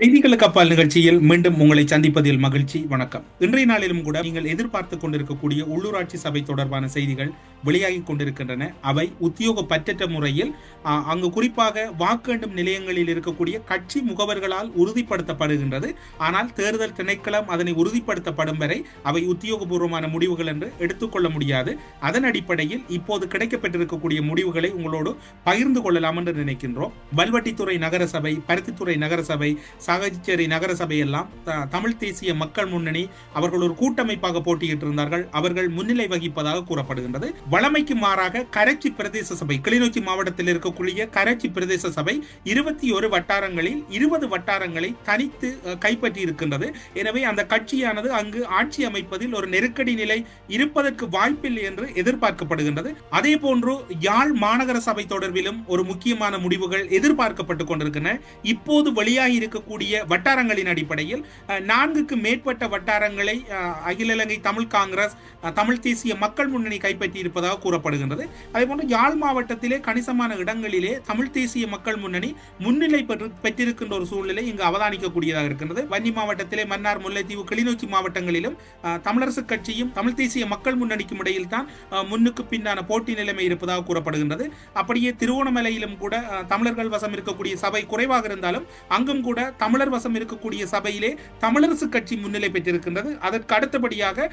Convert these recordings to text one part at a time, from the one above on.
செய்திகளுக்கு அப்பால் நிகழ்ச்சியில் மீண்டும் உங்களை சந்திப்பதில் மகிழ்ச்சி. வணக்கம். இன்றைய நாளிலும் கூட நீங்கள் எதிர்பார்த்து கொண்டிருக்கக்கூடிய உள்ளூராட்சி சபை தொடர்பான செய்திகள் வெளியாகி கொண்டிருக்கின்றன. அவை உத்தியோகப்பற்ற முறையில் அங்கு குறிப்பாக வாக்கெண்டும் நிலையங்களில் இருக்கக்கூடிய கட்சி முகவர்களால் உறுதிப்படுத்தப்படுகின்றது. ஆனால் தேர்தல் திணைக்களம் அதனை உறுதிப்படுத்தப்படும் வரை அவை உத்தியோகபூர்வமான முடிவுகள் என்று எடுத்துக்கொள்ள முடியாது. அதன் அடிப்படையில் இப்போது கிடைக்கப்பட்டிருக்கக்கூடிய முடிவுகளை உங்களோடு பகிர்ந்து கொள்ளலாம் என்று நினைக்கின்றோம். வல்வட்டித்துறை நகரசபை பருத்தித்துறை நகரசபை சாகச்சேரி நகரசபை எல்லாம் தமிழ் தேசிய மக்கள் முன்னணி அவர்கள் ஒரு கூட்டமைப்பாக போட்டியிட்டு இருந்தார்கள் அவர்கள் முன்னிலை வகிப்பதாக கூறப்படுகின்றது. வளமைக்கு மாறாக கரைச்சி பிரதேச சபை கிளிநொச்சி மாவட்டத்தில் இருக்கக்கூடிய கரைச்சி பிரதேச சபை இருபத்தி ஒரு வட்டாரங்களில் இருபது வட்டாரங்களை தனித்து கைப்பற்றி இருக்கின்றது எனவே அந்த கட்சியானது அங்கு ஆட்சி அமைப்பதில் ஒரு நெருக்கடி நிலை இருப்பதற்கு வாய்ப்பில்லை என்று எதிர்பார்க்கப்படுகின்றது. அதே போன்று யாழ் மாநகர சபை தொடர்பிலும் ஒரு முக்கியமான முடிவுகள் எதிர்பார்க்கப்பட்டு கொண்டிருக்கின்றன. இப்போது வெளியாகி இருக்கக்கூடிய வட்டாரங்களின் அடிப்படையில் நான்குக்கு மேற்பட்ட வட்டாரங்களை அகில இலங்கை தமிழ் காங்கிரஸ் தமிழ் தேசிய மக்கள் முன்னணி கைப்பற்றி இருப்பதாக கூறப்படுகின்றது. அதேபோன்று யாழ் மாவட்டத்திலே கணிசமான இடங்களிலே தமிழ் தேசிய மக்கள் முன்னணி முன்னிலை பெற்று பெற்றிருக்கின்ற ஒரு சூழ்நிலை இங்கு அவதானிக்கக்கூடியதாக இருக்கின்றது. வன்னி மாவட்டத்திலே மன்னார் முல்லைத்தீவு கிளிநொச்சி மாவட்டங்களிலும் தமிழரசுக் தமிழரசு கட்சியும் தமிழ் தேசிய மக்கள் முன்னணிக்கும் இடையில் தான் முன்னுக்கு பின்னான போட்டி நிலைமை இருப்பதாக கூறப்படுகின்றது. அப்படியே திருவோணமலையிலும் கூட தமிழர்கள் வசம் இருக்கக்கூடிய சபை குறைவாக இருந்தாலும் அங்கும் கூட தமிழர் வசம் இருக்கக்கூடிய சபையிலே தமிழரசு கட்சி முன்னிலை பெற்றிருக்கின்றது. அதற்கு அடுத்தபடியாக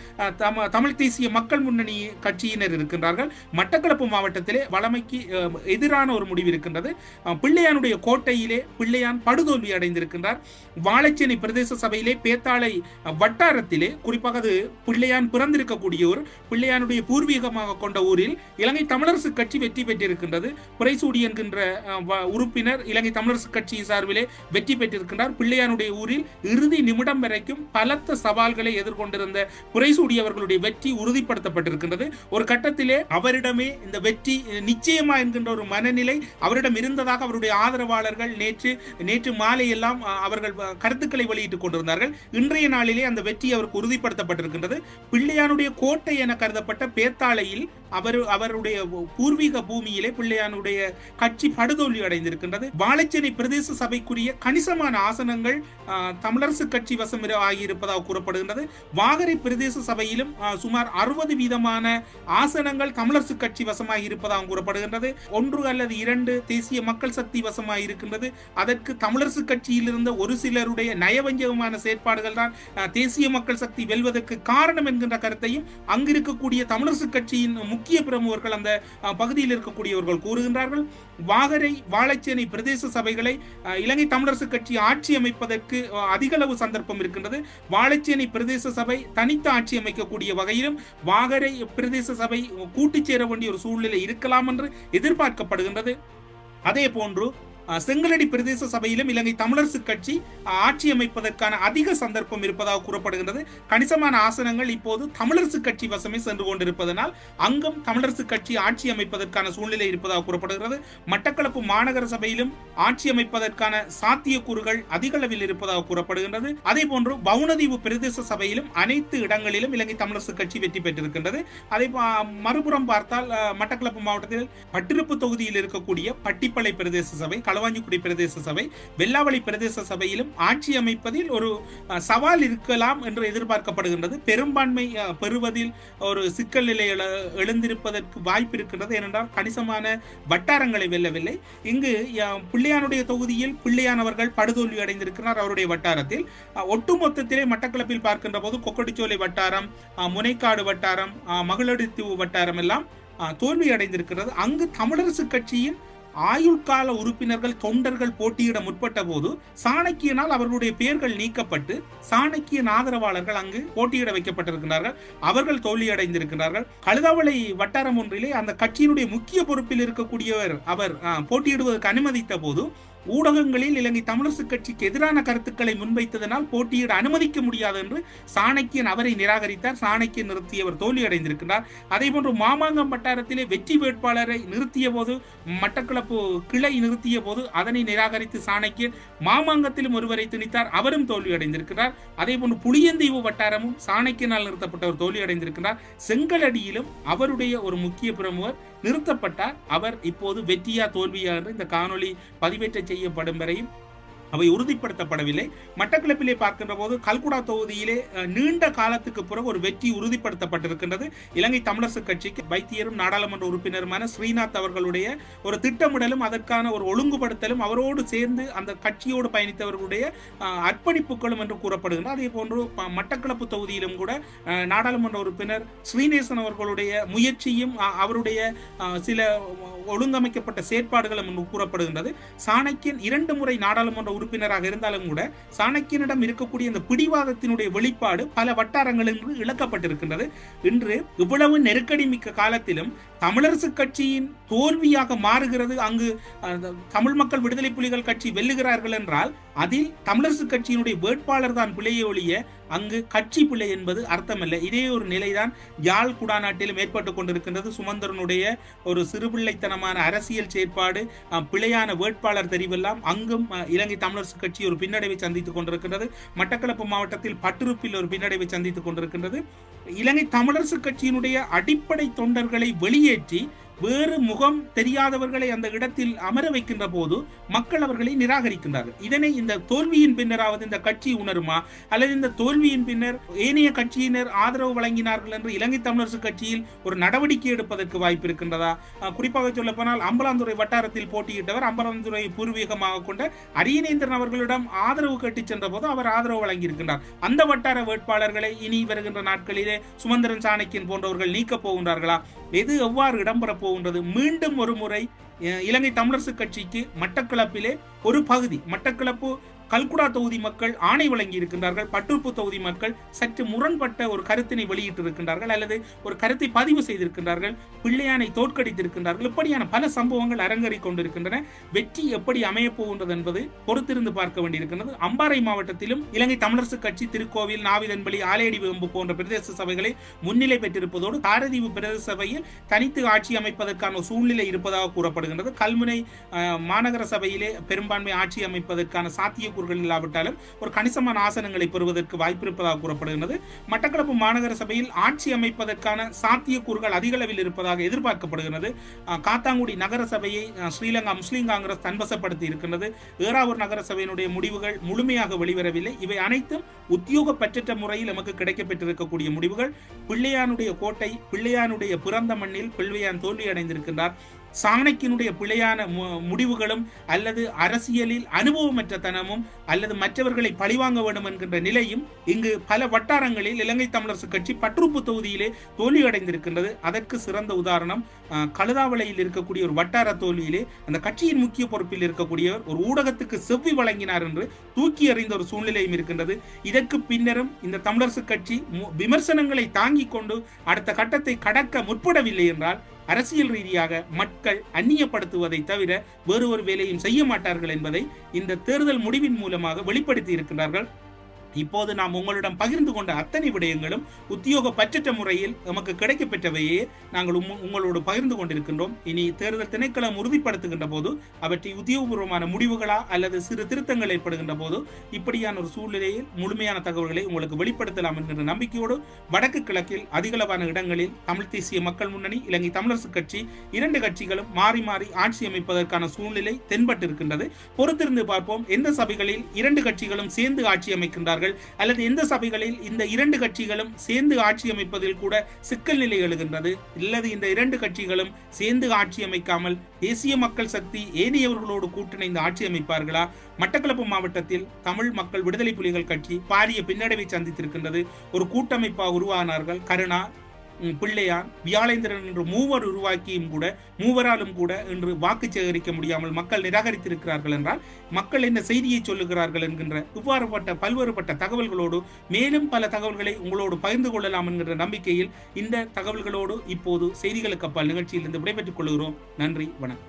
தமிழ் தேசிய மக்கள் முன்னணி கட்சியினர் இருக்கின்றார்கள். மட்டக்களப்பு மாவட்டத்திலே வளமைக்கு எதிரான ஒரு முடிவு இருக்கின்றது. பிள்ளையானுடைய கோட்டையிலே பிள்ளையான் படுதோல்வி அடைந்திருக்கின்றார். வாழைச்சேனை பிரதேச சபையிலே பேத்தாளை வட்டாரத்திலே குறிப்பாக அது பிள்ளையான் பிறந்திருக்கக்கூடிய ஊர் பிள்ளையானுடைய பூர்வீகமாக கொண்ட ஊரில் இலங்கை தமிழரசு கட்சி வெற்றி பெற்றிருக்கின்றது. புரைசூடி என்கின்ற உறுப்பினர் இலங்கை தமிழரசு கட்சியின் சார்பிலே வெற்றி பெற்றிருக்கின்றார். பிள்ளையானுடைய ஊரில் இறுதி நிமிடம் வரைக்கும் பலத்த சவால்களை எதிர்கொண்டிருந்த புரைசூடி அவர்களுடைய வெற்றி உறுதிப்படுத்தப்பட்டிருக்கின்றது. ஒரு கட்டத்தில் அவரிடமே இந்த வெற்றி நிச்சயமா என்கின்ற ஒரு மனநிலை அவரிடம் இருந்ததாக அவருடைய ஆதரவாளர்கள் நேற்று நேற்று மாலை எல்லாம் அவர்கள் கருத்துக்களை வெளியிட்டுக் கொண்டிருந்தார்கள். இன்றைய நாளிலே அந்த வெற்றி அவருக்கு உறுதிப்படுத்தப்பட்டிருக்கின்றது. பிள்ளையானுடைய கோட்டை என கருதப்பட்ட பேத்தாளையில் அவர் அவருடைய பூர்வீக பூமியிலே பிள்ளையானுடைய கட்சி படுதோல்வி அடைந்திருக்கின்றது. வாழைச்சேனை பிரதேச சபைக்குரிய கணிசமான ஆசனங்கள் தமிழரசு கட்சி வசம் ஆகியிருப்பதாக கூறப்படுகின்றது. வாகரை பிரதேச சபையிலும் சுமார் அறுபது வீதமான ஆசனங்கள் தமிழரசு கட்சி வசமாக இருப்பதாக கூறப்படுகின்றது. ஒன்று அல்லது இரண்டு தேசிய மக்கள் சக்தி வசமாக இருக்கின்றது. அதற்கு தமிழரசு கட்சியில் இருந்த ஒரு சிலருடைய நயவஞ்சகமான செயற்பாடுகள் தான் தேசிய மக்கள் சக்தி வெல்வதற்கு காரணம் என்கின்ற கருத்தையும் அங்கிருக்கக்கூடிய தமிழரசு கட்சியின் முக்கிய பிரமுகர்கள் அந்த பகுதியில் இருக்கக்கூடியவர்கள் கூறுகின்றார்கள். வாகரை வாழைச்சேனை பிரதேச சபைகளை இலங்கை தமிழரசு கட்சி ஆட்சி அமைப்பதற்கு அதிகளவு சந்தர்ப்பம் இருக்கின்றது. வாழைச்சேனை பிரதேச சபை தனித்து ஆட்சி அமைக்கக்கூடிய வகையிலும் வாகரை பிரதேச சபை கூட்டிச் சேர வேண்டிய ஒரு சூழ்நிலை இருக்கலாம் என்று எதிர்பார்க்கப்படுகின்றது. அதே போன்று செங்கலடி பிரதேச சபையிலும் இலங்கை தமிழரசு கட்சி ஆட்சி அமைப்பதற்கான அதிக சந்தர்ப்பம் இருப்பதாக கூறப்படுகின்றது. கணிசமான ஆசனங்கள் இப்போது தமிழரசு கட்சி வசமே சென்று கொண்டிருப்பதனால் அங்கும் தமிழரசு கட்சி ஆட்சி அமைப்பதற்கான சூழ்நிலை இருப்பதாக கூறப்படுகிறது. மட்டக்களப்பு மாநகர சபையிலும் ஆட்சி அமைப்பதற்கான சாத்தியக்கூறுகள் அதிக அளவில் இருப்பதாக கூறப்படுகின்றது. அதே போன்று பவுனதீவு பிரதேச சபையிலும் அனைத்து இடங்களிலும் இலங்கை தமிழரசு கட்சி வெற்றி பெற்றிருக்கின்றது. அதே பா- மறுபுறம் பார்த்தால் மட்டக்களப்பு மாவட்டத்தில் பட்டிருப்பு தொகுதியில் இருக்கக்கூடிய பட்டிப்பளை பிரதேச சபை களவாஞ்சிக்குடி பிரதேச சபை வெள்ளாவளி பிரதேச சபையிலும் ஆட்சி அமைப்பதில் ஒரு சவால் இருக்கலாம் என்று எதிர்பார்க்கப்படுகின்றது. பெரும்பான்மை பெறுவதில் ஒரு சிக்கல் நிலை எழு- எழுந்திருப்பதற்கு வாய்ப்பு இருக்கின்றது. ஏனென்றால் கணிசமான வட்டாரங்களை வெல்லவில்லை. இங்கு பிள்ளையானுடைய தொகுதியில் பிள்ளையான் அவர்கள் படுதோல்வி அடைந்திருக்கிறார். அவருடைய வட்டாரத்தில் ஒட்டுமொத்தத்திலே மட்டக்களப்பில் பார்க்கின்ற போது கொக்கடிச்சோலை வட்டாரம் முனைக்காடு வட்டாரம் அஹ், மகளடித்தீவு வட்டாரம் எல்லாம் தோல்வி அடைந்திருக்கிறது. அங்கு தமிழரசு கட்சியின் ஆயுள் கால உறுப்பினர்கள் தொண்டர்கள் போட்டியிட முற்பட்ட போது சாணக்கியனால் அவர்களுடைய பெயர்கள் நீக்கப்பட்டு சாணக்கியன் ஆதரவாளர்கள் அங்கு போட்டியிட வைக்கப்பட்டிருக்கிறார்கள் அவர்கள் தோல்வியடைந்திருக்கிறார்கள் கழுதாவளை வட்டாரம் ஒன்றிலே அந்த கட்சியினுடைய முக்கிய பொறுப்பில் இருக்கக்கூடியவர் அவர் போட்டியிடுவதற்கு அனுமதித்த போது ஊடகங்களில் இலங்கை தமிழரசு கட்சிக்கு எதிரான கருத்துக்களை முன்வைத்ததனால் போட்டியிட அனுமதிக்க முடியாது என்று சாணக்கியன் அவரை நிராகரித்தார். சாணக்கியன் நிறுத்தியவர் தோல்வி அடைந்திருக்கிறார் அதே போன்று மாமாங்கம் வட்டாரத்திலே வெற்றி வேட்பாளரை நிறுத்திய போது மட்டக்களப்பு கிளை நிறுத்திய போது அதனை நிராகரித்து சாணக்கியன் மாமாங்கத்திலும் ஒருவரை திணித்தார். அவரும் தோல்வி அடைந்திருக்கிறார் அதே போன்று புளியந்தீவு வட்டாரமும் சாணக்கியனால் நிறுத்தப்பட்டவர் தோல்வி அடைந்திருக்கிறார் செங்கலடியிலும் அவருடைய ஒரு முக்கிய பிரமுகர் நிறுத்தப்பட்டார். அவர் இப்போது வெற்றியா தோல்வியா என்று இந்த காணொளி பதிவேற்ற செய்யப்படும் வரையும் அவை உறுதிப்படுத்தப்படவில்லை. மட்டக்களப்பிலே பார்க்கின்ற போது கல்குடா தொகுதியிலே நீண்ட காலத்துக்கு பிறகு ஒரு வெற்றி உறுதிப்படுத்தப்பட்டிருக்கின்றது. இலங்கை தமிழரசு கட்சிக்கு வைத்தியரும் நாடாளுமன்ற உறுப்பினருமான ஸ்ரீநாத் அவர்களுடைய ஒரு திட்டமிடலும் அதற்கான ஒரு ஒழுங்குபடுத்தலும் அவரோடு சேர்ந்து அந்த கட்சியோடு பயணித்தவர்களுடைய அர்ப்பணிப்புகளும் என்று கூறப்படுகின்றன. அதே போன்று மட்டக்களப்பு தொகுதியிலும் கூட நாடாளுமன்ற உறுப்பினர் ஸ்ரீநேசன் அவர்களுடைய முயற்சியும் அவருடைய சில ஒழுங்கமைக்கப்பட்ட செயற்பாடுகளும் என்று கூறப்படுகின்றது. சாணக்கியன் இரண்டு முறை நாடாளுமன்ற உறுப்பினராக இருந்தாலும் கூட சாணக்கியனிடம் இருக்கக்கூடிய இந்த பிடிவாதத்தினுடைய வெளிப்பாடு பல வட்டாரங்களில் இழக்கப்பட்டிருக்கின்றது. இன்று இவ்வளவு நெருக்கடி மிக்க காலத்திலும் தமிழரசு கட்சியின் தோல்வியாக மாறுகிறது. அங்கு தமிழ் மக்கள் விடுதலை புலிகள் கட்சி வெல்லுகிறார்கள் என்றால் அதில் தமிழரசு கட்சியினுடைய வேட்பாளர் தான் பிழையே ஒழிய அங்கு கட்சி பிள்ளை என்பது அர்த்தமல்ல. இதே ஒரு நிலைதான் யாழ் குடாநாட்டிலும் ஏற்பட்டு கொண்டிருக்கின்றது. சுமந்தரனுடைய ஒரு சிறுபிள்ளைத்தனமான அரசியல் செயற்பாடு பிள்ளையான பிழையான வேட்பாளர் தெரிவெல்லாம் அங்கும் இலங்கை தமிழரசு கட்சி ஒரு பின்னடைவை சந்தித்துக் கொண்டிருக்கின்றது. மட்டக்களப்பு மாவட்டத்தில் பட்டுருப்பில் ஒரு பின்னடைவை சந்தித்துக் கொண்டிருக்கின்றது. இலங்கை தமிழரசு கட்சியினுடைய அடிப்படை தொண்டர்களை வெளியேற்றி வேறு முகம் தெரியாதவர்களை அந்த இடத்தில் அமர வைக்கின்ற போது மக்கள் அவர்களை நிராகரிக்கின்றார்கள். இதனை இந்த தோல்வியின் பின்னராவது இந்த கட்சி உணருமா? அல்லது இந்த தோல்வியின் பின்னர் ஏனைய கட்சியினர் ஆதரவு வழங்கினார்கள் என்று இலங்கை தமிழரசு கட்சியில் ஒரு நடவடிக்கை எடுப்பதற்கு வாய்ப்பு இருக்கின்றதா? குறிப்பாக சொல்ல போனால் அம்பலாந்துறை வட்டாரத்தில் போட்டியிட்டவர் அம்பலாந்துறை பூர்வீகமாக கொண்ட அரியநேந்திரன் அவர்களிடம் ஆதரவு கட்டி சென்ற போது அவர் ஆதரவு வழங்கியிருக்கின்றார். அந்த வட்டார வேட்பாளர்களை இனி வருகின்ற நாட்களிலே சுமந்திரன் சாணக்கியன் போன்றவர்கள் நீக்கப் போகின்றார்களா? எது எவ்வாறு இடம்பெற போகின்றது? மீண்டும் ஒரு முறை இலங்கை தமிழரசு கட்சிக்கு மட்டக்களப்பிலே ஒரு பகுதி மட்டக்களப்பு கல்குடா தொகுதி மக்கள் ஆணை வழங்கி இருக்கின்றார்கள். பட்டுப்பு தொகுதி மக்கள் சற்று முரண்பட்ட ஒரு கருத்தினை வெளியிட்டிருக்கின்றார்கள் அல்லது ஒரு கருத்தை பதிவு செய்திருக்கின்றார்கள். பிள்ளையானை தோற்கடித்திருக்கின்றார்கள். இப்படியான பல சம்பவங்கள் அரங்கேறிக் கொண்டிருக்கின்றன. வெற்றி எப்படி அமையப் போகின்றது என்பது பொறுத்திருந்து பார்க்க வேண்டியிருக்கின்றது. அம்பாறை மாவட்டத்திலும் இலங்கை தமிழரசு கட்சி திருக்கோவில் நாவிதன்பலி ஆலையடி வெம்பு போன்ற பிரதேச சபைகளை முன்னிலை பெற்றிருப்பதோடு காரதீவு பிரதேச சபையில் தனித்து ஆட்சி அமைப்பதற்கான ஒரு சூழ்நிலை இருப்பதாக கூறப்படுகின்றது. கல்முனை மாநகர சபையிலே பெரும்பான்மை ஆட்சி அமைப்பதற்கான சாத்தியக்கூறுகள் இல்லாவிட்டாலும் ஒரு கணிசமான ஆசனங்களை பெறுவதற்கு வாய்ப்பிருப்பதாக கூறப்படுகிறது மட்டக்களப்பு மாநகர சபையில் ஆட்சி அமைப்பதற்கான சாத்தியக்கூறுகள் அதிக அளவில் இருப்பதாக எதிர்பார்க்கப்படுகிறது காத்தாங்குடி நகர சபையை ஸ்ரீலங்கா முஸ்லீம் காங்கிரஸ் தன்வசப்படுத்தி இருக்கின்றது. ஏறாவூர் நகர சபையினுடைய முடிவுகள் முழுமையாக வெளிவரவில்லை. இவை அனைத்தும் உத்தியோகப்பற்ற முறையில் நமக்கு கிடைக்கப்பெற்றிருக்கக்கூடிய முடிவுகள். பிள்ளையானுடைய கோட்டை பிள்ளையானுடைய பிறந்த மண்ணில் பிள்ளையான் தோல்வியடைந்திருக்கின்றார். சாணக்கியனுடைய பிழையான மு- முடிவுகளும் அல்லது அரசியலில் அனுபவமற்ற தனமும் அல்லது மற்றவர்களை பழிவாங்க வேண்டும் என்கின்ற நிலையும் இங்கு பல வட்டாரங்களில் இலங்கை தமிழரசு கட்சி பற்றுப்பு தொகுதியிலே தோல்வி அடைந்திருக்கின்றது. அதற்கு சிறந்த உதாரணம் அஹ், கழுதாவளையில் இருக்கக்கூடிய ஒரு வட்டார தோல்வியிலே அந்த கட்சியின் முக்கிய பொறுப்பில் இருக்கக்கூடியவர் ஒரு ஊடகத்துக்கு செவ்வி வழங்கினார் என்று தூக்கி எறிந்த ஒரு சூழ்நிலையும் இருக்கின்றது. இதற்கு பின்னரும் இந்த தமிழரசு கட்சி மு- விமர்சனங்களை தாங்கிக் கொண்டு அடுத்த கட்டத்தை கடக்க முற்படவில்லை என்றால் அரசியல் ரீதியாக மக்கள் அந்நியப்படுத்துவதை தவிர வேறு ஒரு வேலையும் செய்ய மாட்டார்கள் என்பதை இந்த தேர்தல் முடிவின் மூலமாக வெளிப்படுத்தி இருக்கிறார்கள் இப்போது நாம் உங்களிடம் பகிர்ந்து கொண்ட அத்தனை விடயங்களும் உத்தியோக பற்றற்ற முறையில் நமக்கு கிடைக்கப்பெற்றவையே நாங்கள் உங்களோடு பகிர்ந்து கொண்டிருக்கின்றோம். இனி தேர்தல் திணைக்களம் உறுதிப்படுத்துகின்ற போது அவற்றை உத்தியோகபூர்வமான முடிவுகளா அல்லது சிறு திருத்தங்கள் ஏற்படுகின்ற போது இப்படியான ஒரு சூழ்நிலையில் முழுமையான தகவல்களை உங்களுக்கு வெளிப்படுத்தலாம் என்கிற நம்பிக்கையோடு வடக்கு கிழக்கில் அதிகளவான இடங்களில் தமிழ் தேசிய மக்கள் முன்னணி இலங்கை தமிழரசு கட்சி இரண்டு கட்சிகளும் மாறி மாறி ஆட்சி அமைப்பதற்கான சூழ்நிலை தென்பட்டிருக்கின்றது. பொறுத்திருந்து பார்ப்போம். எந்த சபைகளில் இரண்டு கட்சிகளும் சேர்ந்து ஆட்சி அமைக்கின்றார்கள் அல்லது எந்த சபைகளில் இந்த இரண்டு கட்சிகளும் சேர்ந்து ஆட்சி அமைப்பதில் கூட சிக்கல் நிலை எழுகின்றது. அல்லது இந்த இரண்டு கட்சிகளும் சேர்ந்து ஆட்சி அமைக்காமல் தேசிய மக்கள் சக்தி ஏனையவர்களோடு கூட்டிணைந்து ஆட்சி அமைப்பார்களா? மட்டக்களப்பு மாவட்டத்தில் தமிழ் மக்கள் விடுதலை புலிகள் கட்சி பாரிய பின்னடைவை சந்தித்திருக்கின்றது. ஒரு கூட்டமைப்பாக உருவானார்கள். கருணா பிள்ளையார் பிள்ளையான் வியாழேந்திரன் என்று மூவர் உருவாக்கியும் கூட மூவராலும் கூட இன்று வாக்கு சேகரிக்க முடியாமல் மக்கள் நிராகரித்திருக்கிறார்கள் என்றால் மக்கள் என்ன செய்தியை சொல்லுகிறார்கள் என்கின்ற இவ்வாறுபட்ட பல்வேறுபட்ட தகவல்களோடு மேலும் பல தகவல்களை உங்களோடு பகிர்ந்து கொள்ளலாம் என்கின்ற நம்பிக்கையில் இந்த தகவல்களோடு இப்போது செய்திகளுக்கு அப்பால் நிகழ்ச்சியிலிருந்து விடைபெற்றுக் கொள்கிறோம். நன்றி வணக்கம்.